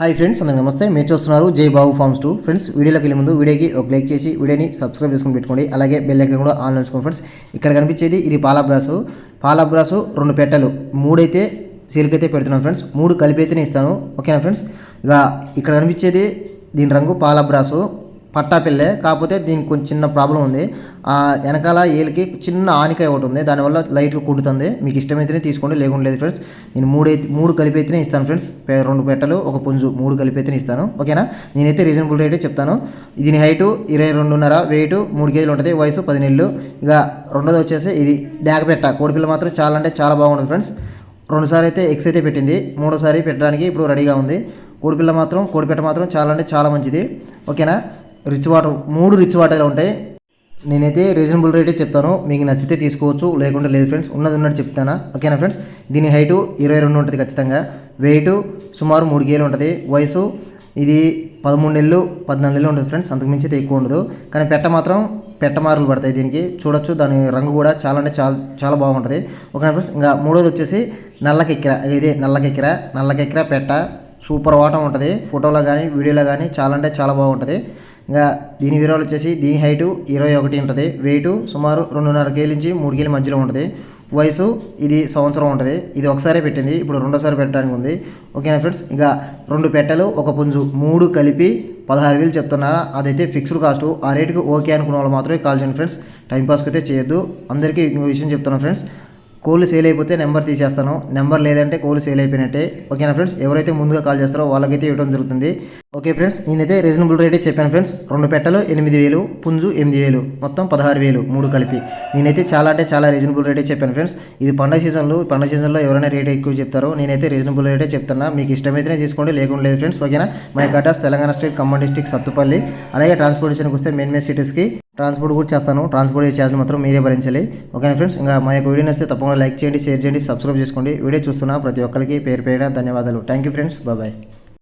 Hi friends అందరికీ నమస్తే. మీరు చూస్తున్నారు జై బాబు ఫార్మ్స్ టూ. ఫ్రెండ్స్ వీడియోలోకి వెళ్ళే ముందు వీడియోకి ఒక లైక్ చేసి వీడియోని సబ్స్క్రైబ్ చేసుకుని పెట్టుకోండి. అలాగే బెల్ ఐకన్ కూడా ఆన్ ఉంచుకోండి ఫ్రెండ్స్ ఇక్కడ కనిపించేది ఇది పాలబ్రాసు. పాలబ్రాసు రెండు పెట్టలు మూడైతే సీల్కి అయితే పెడుతున్నాను ఫ్రెండ్స్ మూడు కలిపి అయితేనే ఇస్తాను. ఓకేనా ఫ్రెండ్స్? ఇక ఇక్కడ కనిపించేది దీని రంగు పాలబ్రాసు. పట్టా పిల్లే కాకపోతే దీనికి కొంచెం చిన్న ప్రాబ్లం ఉంది. ఆ వెనకాల ఏలికి చిన్న ఆనికాయ ఒకటి ఉంది. దానివల్ల లైట్గా కుడుతుంది. మీకు ఇష్టమైతేనే తీసుకోండి. లేకుండా లేదు ఫ్రెండ్స్. నేను మూడు అయితే మూడు కలిపి అయితేనే ఇస్తాను ఫ్రెండ్స్. రెండు పెట్టలు ఒక పుంజు మూడు కలిపి అయితేనే ఇస్తాను. ఓకేనా? నేనైతే రీజనబుల్ రేటే చెప్తాను. దీని హైటు ఇరవై రెండున్నర వెయిట్ మూడు కేజీలు ఉంటుంది. వయసు పది నెలలు ఇక రెండోది వచ్చేసి ఇది డాగ పెట్ట. కోడిపిల్ల మాత్రం చాలా అంటే చాలా బాగుంటుంది ఫ్రెండ్స్. రెండుసారి అయితే ఎక్స్ అయితే పెట్టింది. మూడోసారి పెట్టడానికి ఇప్పుడు రెడీగా ఉంది. కోడిపిల్ల మాత్రం కోడిపెట్ట మాత్రం చాలా అంటే చాలా మంచిది. ఓకేనా? రిచ్ వాటర్ మూడు రిచ్ వాటర్లు ఉంటాయి. నేనైతే రీజనబుల్ రేటే చెప్తాను. మీకు నచ్చితే తీసుకోవచ్చు లేకుంటే లేదు ఫ్రెండ్స్ ఉన్నది ఉన్నట్టు చెప్తానా? ఓకేనా ఫ్రెండ్స్ దీని హైటు ఇరవై రెండు ఉంటుంది ఖచ్చితంగా. వెయిట్ సుమారు మూడు కేలు ఉంటుంది. వయసు ఇది పదమూడు నెలలు పద్నాలుగు నెలలు ఉంటుంది ఫ్రెండ్స్ అంతకు మించి అయితే ఎక్కువ ఉండదు. కానీ పెట్ట మాత్రం పెట్ట మార్లు పడతాయి దీనికి. చూడొచ్చు దాని రంగు కూడా చాలా అంటే చాలా చాలా బాగుంటుంది. ఓకేనా ఫ్రెండ్స్ ఇంకా మూడోది వచ్చేసి నల్లకెక్కిర ఇది నల్లకెక్కిర నల్లకెక్కిర పెట్ట. సూపర్ వాటం ఉంటుంది. ఫోటోలో కానీ వీడియోలో కానీ చాలా అంటే చాలా బాగుంటుంది. ఇంకా దీని వివరాలు వచ్చేసి దీని హైటు ఇరవై ఒకటి ఉంటుంది. వెయిట్ సుమారు రెండున్నర కేజీ నుంచి మూడు కేజీ మధ్యలో ఉంటుంది. వయసు ఇది సంవత్సరం ఉంటుంది. ఇది ఒకసారి పెట్టింది. ఇప్పుడు రెండోసారి పెట్టడానికి ఉంది. ఓకేనా ఫ్రెండ్స్? ఇంకా రెండు పెట్టెలు ఒక పుంజు మూడు కలిపి పదహారు వేలు చెప్తున్నా అదైతే ఫిక్స్డ్ కాస్ట్ ఆ రేటుకి ఓకే అనుకున్న వాళ్ళు మాత్రమే కాల్ చేయండి ఫ్రెండ్స్. టైంపాస్కి అయితే చేయొద్దు. అందరికీ ఇంకో విషయం చెప్తున్నాను ఫ్రెండ్స్. కోళ్ళు సేల్ అయిపోతే నెంబర్ తీసేస్తాను. నెంబర్ లేదంటే కోళ్ళు సేల్ అయిపోయినట్టే. ఓకేనా ఫ్రెండ్స్? ఎవరైతే ముందుగా కాల్ చేస్తారో వాళ్ళకైతే ఇవ్వడం జరుగుతుంది. Okay friends? నేనైతే రీజనబుల్ రేటే చెప్పాను ఫ్రెండ్స్. రెండు పెట్టలు ఎనిమిది వేలు పుంజు ఎనిమిది వేలు మొత్తం పదహారు వేలు మూడు కలిపి. నేనైతే చాలా అంటే చాలా రీజనబుల్ రేటే చెప్పాను ఫ్రెండ్స్. ఇది పండగ సీజన్లో. పండగ సీజన్లో ఎవరైనా రేట్ ఎక్కువ చెప్తారో నేనైతే రీజనబుల్ రేటే చెప్తున్నా. మీకు ఇష్టమైతేనే తీసుకోండి లేకుండా లేదు ఫ్రెండ్స్. ఓకేనా? మై కటాస్ తెలంగాణ స్టేట్ ఖమ్మం డిస్టిక్ సత్తుపల్లి అలాగే ట్రాన్స్పోర్టేషన్కి వస్తే మెయిన్ మెయిన్ సిటీస్కి ట్రాన్స్పోర్ట్ కూడా చేస్తాను. ట్రాన్స్పోర్ట్ ఛార్జ్ మాత్రం మీరే భరించాలి. ఓకేనా ఫ్రెండ్స్? ఇంకా మా యొక్క వీడియో నచ్చితే తప్పకుండా లైక్ చేయండి షేర్ చేయండి సబ్స్క్రైబ్ చేసుకోండి. వీడియో చూస్తున్నా ప్రతి ఒక్కరికి పేరు పేరున ధన్యవాదాలు. Thank you friends bye.